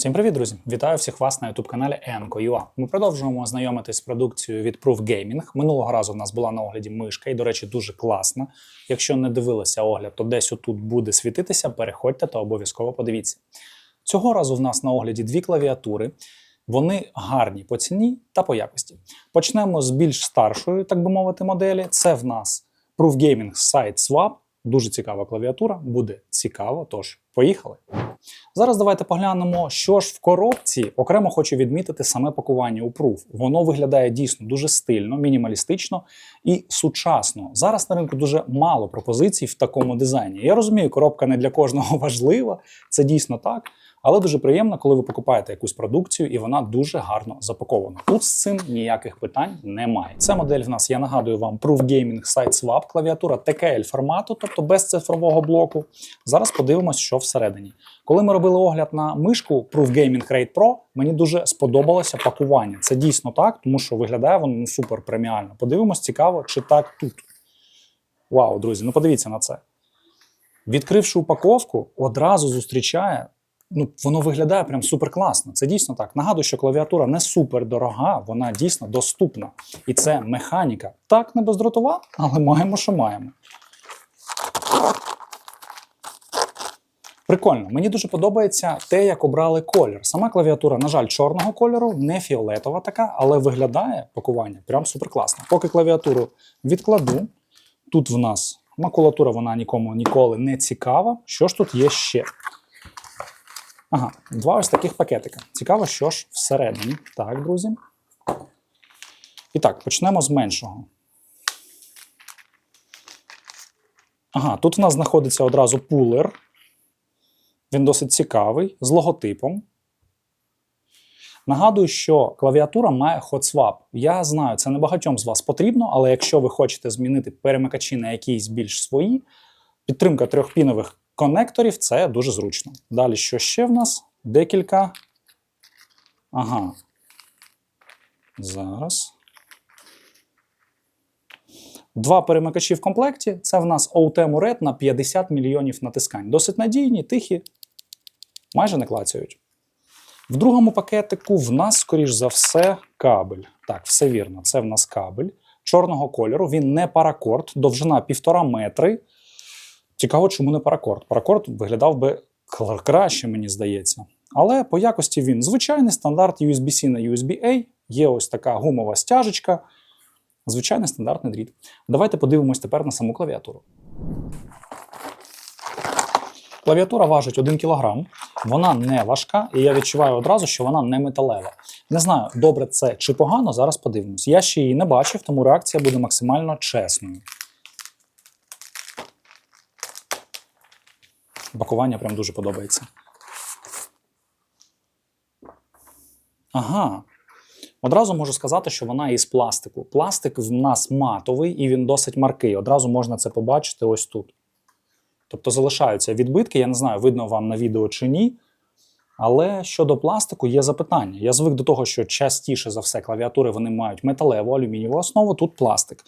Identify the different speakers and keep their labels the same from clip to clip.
Speaker 1: Всім привіт, друзі! Вітаю всіх вас на youtube каналі Enco.ua. Ми продовжуємо знайомитись з продукцією від Proof Gaming. Минулого разу в нас була на огляді мишка, і, до речі, дуже класна. Якщо не дивилися огляд, то десь отут буде світитися. Переходьте та обов'язково подивіться. Цього разу в нас на огляді дві клавіатури. Вони гарні по ціні та по якості. Почнемо з більш старшої, так би мовити, моделі. Це в нас Proof Gaming SideSwap. Дуже цікава клавіатура, буде цікаво, тож поїхали. Зараз давайте поглянемо, що ж в коробці. Окремо хочу відмітити саме пакування у Proof. Воно виглядає дійсно дуже стильно, мінімалістично і сучасно. Зараз на ринку дуже мало пропозицій в такому дизайні. Я розумію, коробка не для кожного важлива, це дійсно так. Але дуже приємно, коли ви покупаєте якусь продукцію, і вона дуже гарно запакована. Тут з цим ніяких питань немає. Ця модель в нас, я нагадую вам, Proof Gaming SideSwap, клавіатура TKL формату, тобто без цифрового блоку. Зараз подивимось, що всередині. Коли ми робили огляд на мишку Proof Gaming Raid Pro, мені дуже сподобалося пакування. Це дійсно так, тому що виглядає воно ну, супер преміально. Подивимось, цікаво, чи так тут. Вау, друзі, ну подивіться на це. Відкривши упаковку, одразу зустрічає ну, воно виглядає прям супер класно. Це дійсно так. Нагадую, що клавіатура не супер дорога, вона дійсно доступна. І це механіка. Так, не бездротова, але маємо, що маємо. Прикольно, мені дуже подобається те, як обрали колір. Сама клавіатура, на жаль, чорного кольору, не фіолетова така, але виглядає пакування прям супер класно. Поки клавіатуру відкладу, тут в нас макулатура, вона нікому ніколи не цікава. Що ж тут є ще? Ага, два ось таких пакетика. Цікаво, що ж всередині. Так, друзі. І так, почнемо з меншого. Ага, тут в нас знаходиться одразу пулер. Він досить цікавий, з логотипом. Нагадую, що клавіатура має HotSwap. Я знаю, це не багатьом з вас потрібно, але якщо ви хочете змінити перемикачі на якісь більш свої, підтримка трьохпінових конекторів це дуже зручно. Далі, що ще в нас? Декілька. Ага. Зараз. Два перемикачі в комплекті. Це в нас OT Muret на 50 мільйонів натискань. Досить надійні, тихі, майже не клацають. В другому пакетику в нас, скоріш за все, кабель. Так, все вірно, це в нас кабель чорного кольору. Він не паракорд, довжина 1,5 метри. Цікаво, чому не паракорд. Паракорд виглядав би краще, мені здається. Але по якості він звичайний стандарт USB-C на USB-A. Є ось така гумова стяжечка. Звичайний стандартний дріт. Давайте подивимось тепер на саму клавіатуру. Клавіатура важить 1 кг, вона не важка, і я відчуваю одразу, що вона не металева. Не знаю, добре це чи погано, зараз подивимось. Я ще її не бачив, тому реакція буде максимально чесною. Бакування прям дуже подобається. Ага. Одразу можу сказати, що вона із пластику. Пластик в нас матовий і він досить маркий. Одразу можна це побачити ось тут. Тобто залишаються відбитки, я не знаю, видно вам на відео чи ні. Але щодо пластику є запитання. Я звик до того, що частіше за все клавіатури вони мають металеву алюмінієву основу, тут пластик.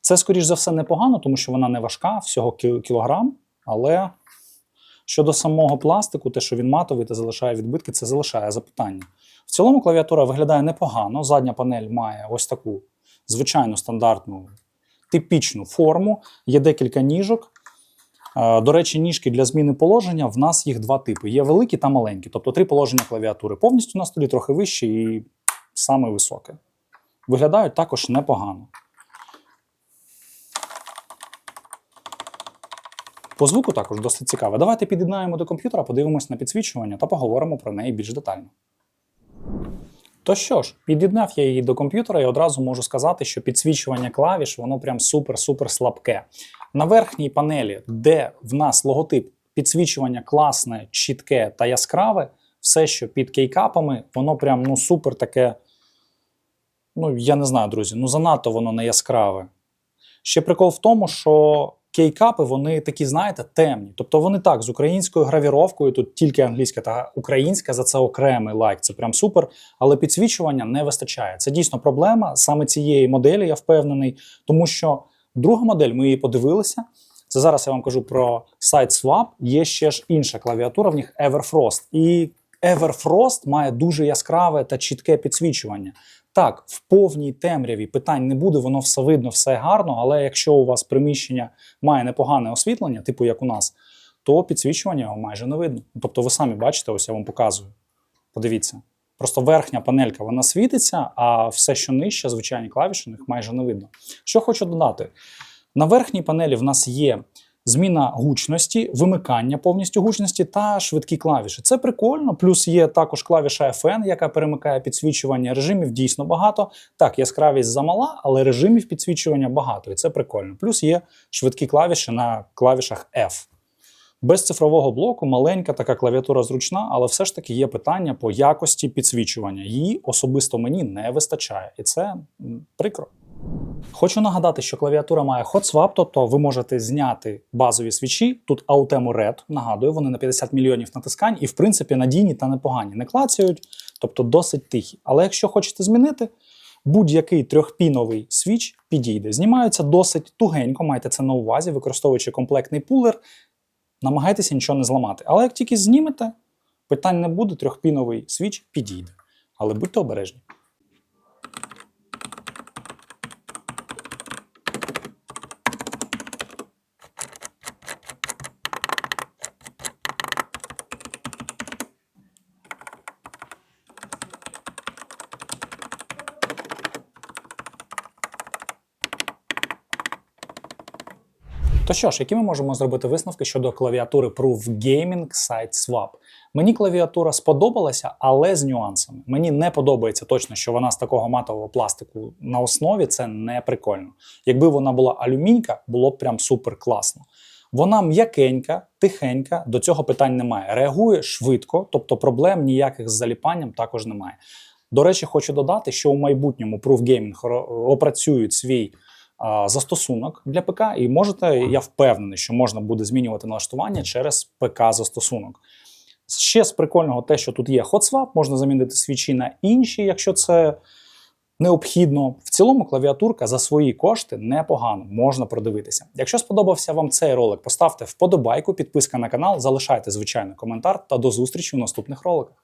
Speaker 1: Це, скоріш за все, непогано, тому що вона не важка, всього кілограм, але Щодо самого пластику, те, що він матовий та залишає відбитки, це залишає запитання. В цілому клавіатура виглядає непогано. Задня панель має ось таку звичайну стандартну типічну форму. Є декілька ніжок. До речі, ніжки для зміни положення в нас їх два типи: є великі та маленькі, тобто три положення клавіатури. Повністю на столі трохи вище і саме високе. Виглядають також непогано. По звуку також досить цікаво. Давайте під'єднаємо до комп'ютера, подивимось на підсвічування та поговоримо про неї більш детально. То що ж, під'єднав я її до комп'ютера і одразу можу сказати, що підсвічування клавіш воно прям супер-супер слабке. На верхній панелі, де в нас логотип підсвічування класне, чітке та яскраве, все, що під кейкапами, воно прям ну супер таке. Ну, я не знаю, друзі, ну занадто воно не яскраве. Ще прикол в тому, що кейкапи вони такі, знаєте, темні. Тобто вони так з українською гравіровкою, тут тільки англійська та українська, за це окремий лайк, це прям супер. Але підсвічування не вистачає. Це дійсно проблема саме цієї моделі, я впевнений, тому що друга модель, ми її подивилися. Це зараз я вам кажу про сайт Swap. Є ще ж інша клавіатура, в них Everfrost. І Everfrost має дуже яскраве та чітке підсвічування. Так, в повній темряві питань не буде, воно все видно, все гарно, але якщо у вас приміщення має непогане освітлення, типу як у нас, то підсвічування його майже не видно. Тобто ви самі бачите, ось я вам показую. Подивіться. Просто верхня панелька вона світиться, а все, що нижче, звичайні клавіші, їх майже не видно. Що хочу додати: на верхній панелі в нас є зміна гучності, вимикання повністю гучності та швидкі клавіші. Це прикольно. Плюс є також клавіша FN, яка перемикає підсвічування режимів дійсно багато. Так, яскравість замала, але режимів підсвічування багато, і це прикольно. Плюс є швидкі клавіші на клавішах F. Без цифрового блоку маленька така клавіатура зручна, але все ж таки є питання по якості підсвічування. Її особисто мені не вистачає, і це прикро. Хочу нагадати, що клавіатура має swap, тобто ви можете зняти базові свічі. Тут Autemo Red, нагадую, вони на 50 мільйонів натискань і, в принципі, надійні та непогані. Не клацають, тобто досить тихі. Але якщо хочете змінити, будь-який трьохпіновий свіч підійде. Знімаються досить тугенько, майте це на увазі, використовуючи комплектний пулер, намагайтеся нічого не зламати. Але як тільки знімете, питань не буде, трьохпіновий свіч підійде. Але будьте обережні. То що ж, які ми можемо зробити висновки щодо клавіатури Proof Gaming Side Swap? Мені клавіатура сподобалася, але з нюансами. Мені не подобається точно, що вона з такого матового пластику на основі це не прикольно. Якби вона була алюмінька, було б прям супер класно. Вона м'якенька, тихенька, до цього питань немає. Реагує швидко, тобто проблем ніяких з заліпанням також немає. До речі, хочу додати, що у майбутньому Proof Gaming опрацюють свій застосунок для ПК, і можете, я впевнений, що можна буде змінювати налаштування через ПК-застосунок. Ще з прикольного те, що тут є HotSwap, можна замінити свічі на інші, якщо це необхідно. В цілому клавіатурка за свої кошти непогано, можна продивитися. Якщо сподобався вам цей ролик, поставте вподобайку, підписка на канал, залишайте звичайно коментар та до зустрічі в наступних роликах.